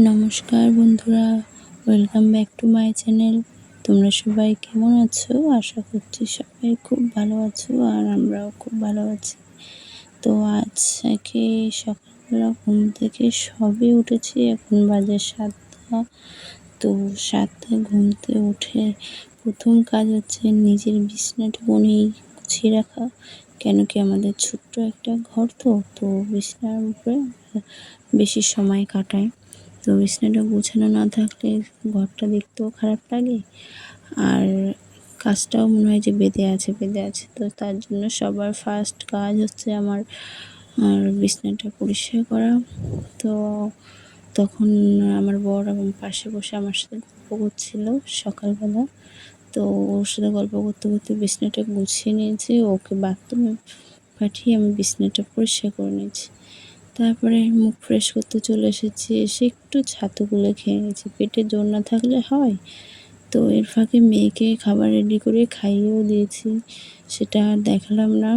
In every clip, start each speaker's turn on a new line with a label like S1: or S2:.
S1: নমস্কার বন্ধুরা welcome back to my channel তোমরা সবাই কেমন আছো? আশা করছি সবাই খুব ভালো আছো আর আমরাও খুব ভালো আছি। তো আজ একে সকালবেলা ঘুম থেকে সবে উঠেছি, এখন বাজে সাতটা। তো সাতটায় ঘুমতে উঠে প্রথম কাজ হচ্ছে নিজের বিছনাটুকুনি গুছিয়ে রাখা। কেন কি আমাদের ছোট্ট একটা ঘর তো তো বিছনার উপরে বেশি সময় কাটায়। তো বিছানাটা গোছানো না থাকলে ঘরটা দেখতেও খারাপ লাগে। আর কাজটাও মনে হয় যে বেঁধে আছে বেঁধে আছে। তো তার জন্য সবার ফার্স্ট কাজ হচ্ছে আমার আর বিছানাটা পরিষ্কার করা। তো তখন আমার বর এবং পাশে বসে আমার সাথে গল্প করছিল সকালবেলা। তো ওর সাথে গল্প করতে করতে বিছনাটা গুছিয়ে নিয়েছি। ওকে বাথরুমে পাঠিয়ে আমি বিছনাটা পরিষ্কার করে নিয়েছি। তারপরে মুখ ফ্রেশ করতে চলে এসেছি। এসে একটু ছাতুগুলো খেয়ে নিয়েছি। পেটে জোর না থাকলে হয়? তো এর ফাঁকে মেয়েকে খাবার রেডি করে খাইয়েও দিয়েছি। সেটা আর দেখালাম না।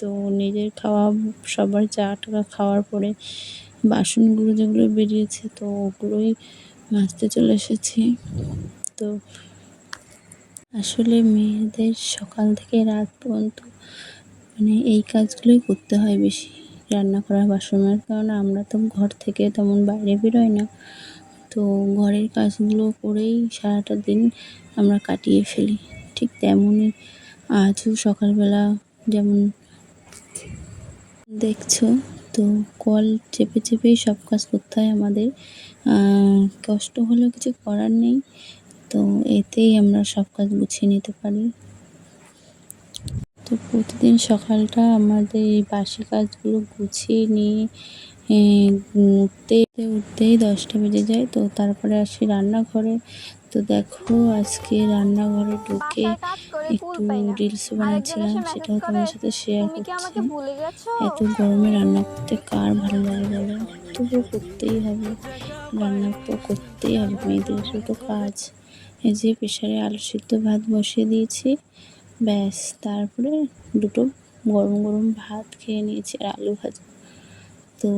S1: তো নিজের খাওয়া, সবার চা টাকা খাওয়ার পরে বাসনগুলো যেগুলো বেরিয়েছে তো ওগুলোই মাজতে চলে এসেছি। তো আসলে মেয়েদের সকাল থেকে রাত পর্যন্ত মানে এই কাজগুলোই করতে হয় বেশি। রান্না করা, বাসন মাজার কারণ আমরা তো ঘর থেকে তেমন বাইরে বেরোই না। তো ঘরের কাজগুলো করেই সারাটা দিন আমরা কাটিয়ে ফেলি। ঠিক তেমনই আজও সকালবেলা যেমন দেখছ, তো কল চেপে চেপেই সব কাজ করতে হয় আমাদের। কষ্ট হলেও কিছু করার নেই। তো এতেই আমরা সব কাজ গুছিয়ে নিতে পারি। তো প্রতিদিন সকালটা আমাদের এই বাসি কাজগুলো গুছিয়ে নিয়ে উঠতে উঠতেই দশটা বেজে যায়। তো তারপরে আসি রান্নাঘরে। তো দেখো আজকে রান্নাঘরে ঢুকে একটু রিলস বানাচ্ছিলাম সেটাও তোমার সাথে শেয়ার করছি। এত গরমে রান্না করতে কার ভালো লাগে বলো? তবুও করতেই হবে। রান্না তো করতেই হবে মেয়েদের তো কাজ। এই যে প্রেশারে আলু সিদ্ধ ভাত বসিয়ে দিয়েছি। ব্যাস তারপরে দুটো গরম গরম ভাত খেয়ে নিয়েছি আর আলু ভাজা। তো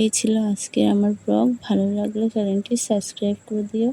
S1: এই ছিল আজকে আমার ব্লগ। ভালো লাগলে চ্যানেলটি সাবস্ক্রাইব করে দিও।